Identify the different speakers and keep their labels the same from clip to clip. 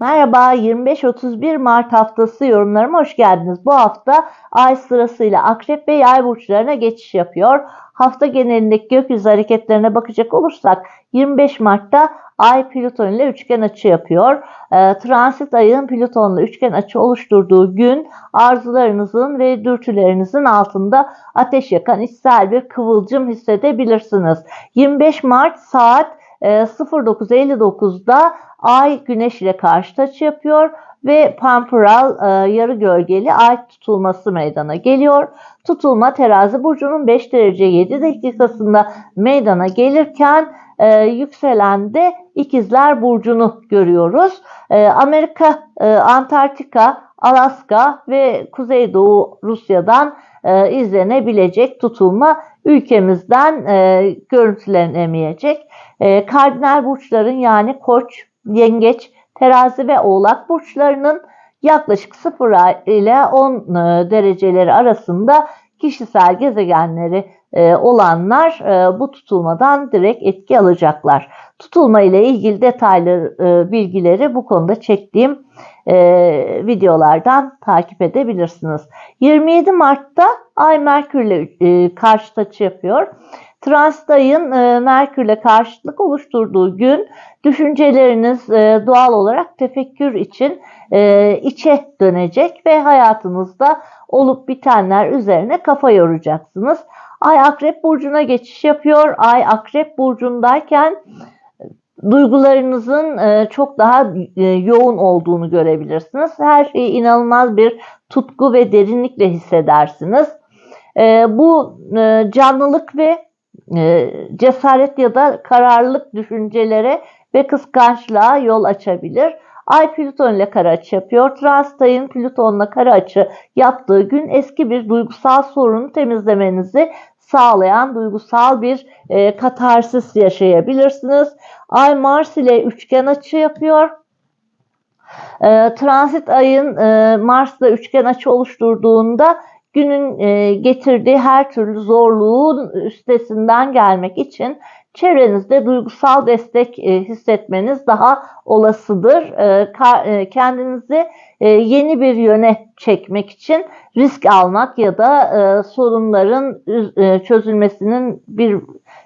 Speaker 1: Merhaba 25-31 Mart haftası yorumlarıma hoş geldiniz. Bu hafta ay sırasıyla akrep ve yay burçlarına geçiş yapıyor. Hafta genelindeki gökyüzü hareketlerine bakacak olursak 25 Mart'ta ay Plüton ile üçgen açı yapıyor. E, transit ayın Plüton'la üçgen açı oluşturduğu gün arzularınızın ve dürtülerinizin altında ateş yakan içsel bir kıvılcım hissedebilirsiniz. 25 Mart saat 09.59'da Ay Güneş ile karşı açı yapıyor ve pampural e, yarı gölgeli ay tutulması meydana geliyor. Tutulma terazi burcunun 5 derece 7 dakikasında meydana gelirken e, yükselende ikizler burcunu görüyoruz. E, Amerika, e, Antarktika, Alaska ve Kuzeydoğu Rusya'dan e, izlenebilecek tutulma ülkemizden e, görüntülenemeyecek. E, kardinal burçların yani koç, yengeç, terazi ve oğlak burçlarının yaklaşık 0 ile 10 e, dereceleri arasında kişisel gezegenleri e, olanlar e, bu tutulmadan direkt etki alacaklar. Tutulma ile ilgili detaylı bilgileri bu konuda çektiğim videolardan takip edebilirsiniz. 27 Mart'ta Ay Merkür ile karşı açı yapıyor. Transit ayın e, Merkürle karşıtlık oluşturduğu gün düşünceleriniz e, doğal olarak tefekkür için e, içe dönecek ve hayatınızda olup bitenler üzerine kafa yoracaksınız. Ay Akrep Burcu'na geçiş yapıyor. Ay Akrep Burcu'ndayken duygularınızın e, çok daha e, yoğun olduğunu görebilirsiniz. Her şeyi inanılmaz bir tutku ve derinlikle hissedersiniz. E, bu canlılık ve e, cesaret ya da kararlılık düşüncelere ve kıskançlığa yol açabilir. Ay Plüton ile kara açı yapıyor. Transtay'ın Plüton'la kara açı yaptığı gün eski bir duygusal sorunu temizlemenizi sağlayan duygusal bir e, katarsis yaşayabilirsiniz. Ay Mars ile üçgen açı yapıyor. E, transit ayın e, Mars'la üçgen açı oluşturduğunda günün e, getirdiği her türlü zorluğun üstesinden gelmek için çevrenizde duygusal destek e, hissetmeniz daha olasıdır. E, kendinizi yeni bir yöne çekmek için risk almak ya da sorunların çözülmesinin bir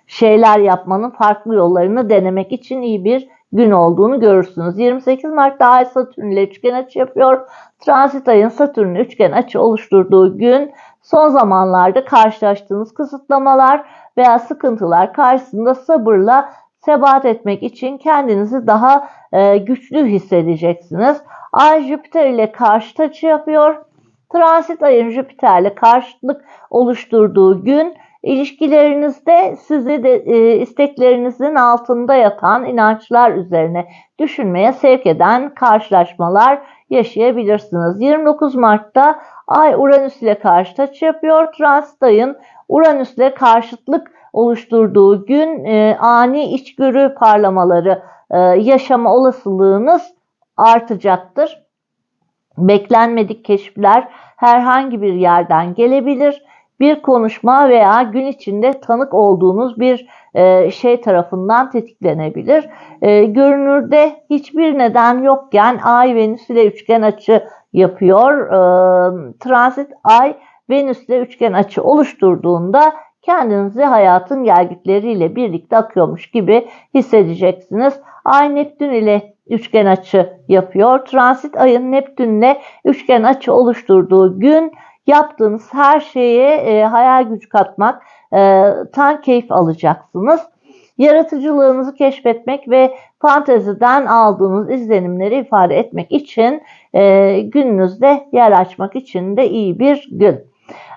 Speaker 1: şeyler yapmanın farklı yollarını denemek için iyi bir gün olduğunu görürsünüz. 28 Mart'ta Ay Satürn ile üçgen açı yapıyor. Transit ayın Satürn üçgen açı oluşturduğu gün son zamanlarda karşılaştığınız kısıtlamalar veya sıkıntılar karşısında sabırla sebat etmek için kendinizi daha e, güçlü hissedeceksiniz. Ay Jüpiter ile karşı açı yapıyor. Transit ayın Jüpiter ile karşıtlık oluşturduğu gün İlişkilerinizde sizi de e, isteklerinizin altında yatan inançlar üzerine düşünmeye sevk eden karşılaşmalar yaşayabilirsiniz. 29 Mart'ta Ay Uranüs ile karşı açı yapıyor. Transit ayın Uranüs ile karşıtlık oluşturduğu gün e, ani içgörü parlamaları e, yaşama olasılığınız artacaktır. Beklenmedik keşifler herhangi bir yerden gelebilir bir konuşma veya gün içinde tanık olduğunuz bir e, şey tarafından tetiklenebilir. E, görünürde hiçbir neden yokken Ay Venüs ile üçgen açı yapıyor. E, transit Ay Venüs ile üçgen açı oluşturduğunda kendinizi hayatın gelgitleriyle birlikte akıyormuş gibi hissedeceksiniz. Ay Neptün ile üçgen açı yapıyor. Transit ayın Neptünle üçgen açı oluşturduğu gün yaptığınız her şeye e, hayal gücü katmak, e, tan keyif alacaksınız. Yaratıcılığınızı keşfetmek ve fanteziden aldığınız izlenimleri ifade etmek için e, gününüzde yer açmak için de iyi bir gün.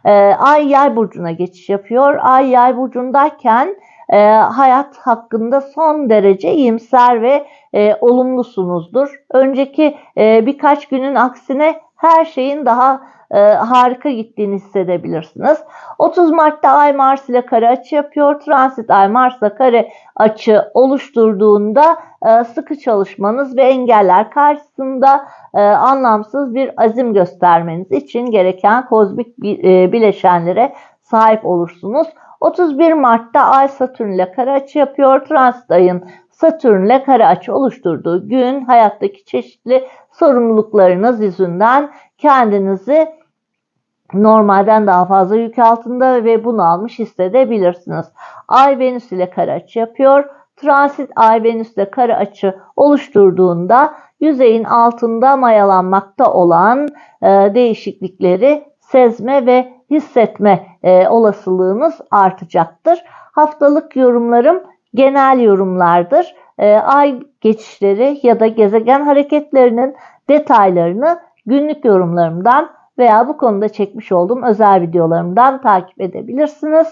Speaker 1: E, Ay yay burcuna geçiş yapıyor. Ay yay burcundayken e, hayat hakkında son derece iyimser ve e, olumlusunuzdur. Önceki e, birkaç günün aksine her şeyin daha e, harika gittiğini hissedebilirsiniz. 30 Mart'ta Ay Mars ile kare açı yapıyor. Transit Ay Mars'la kare açı oluşturduğunda e, sıkı çalışmanız ve engeller karşısında e, anlamsız bir azim göstermeniz için gereken kozmik e, bileşenlere sahip olursunuz. 31 Mart'ta Ay Satürn ile kare açı yapıyor. Transit ayın Satürn'le kare açı oluşturduğu gün hayattaki çeşitli sorumluluklarınız yüzünden kendinizi normalden daha fazla yük altında ve bunalmış hissedebilirsiniz. Ay Venüs ile kare açı yapıyor. Transit Ay Venüs ile kare açı oluşturduğunda yüzeyin altında mayalanmakta olan e, değişiklikleri sezme ve hissetme e, olasılığınız artacaktır. Haftalık yorumlarım genel yorumlardır. E, ay geçişleri ya da gezegen hareketlerinin detaylarını günlük yorumlarımdan veya bu konuda çekmiş olduğum özel videolarımdan takip edebilirsiniz.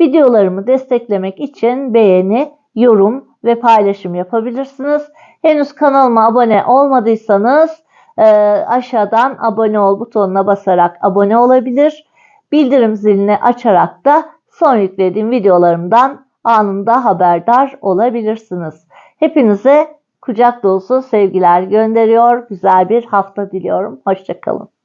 Speaker 1: Videolarımı desteklemek için beğeni, yorum ve paylaşım yapabilirsiniz. Henüz kanalıma abone olmadıysanız e, aşağıdan abone ol butonuna basarak abone olabilir. Bildirim zilini açarak da son yüklediğim videolarımdan anında haberdar olabilirsiniz. Hepinize kucak dolusu sevgiler gönderiyor. Güzel bir hafta diliyorum. Hoşçakalın.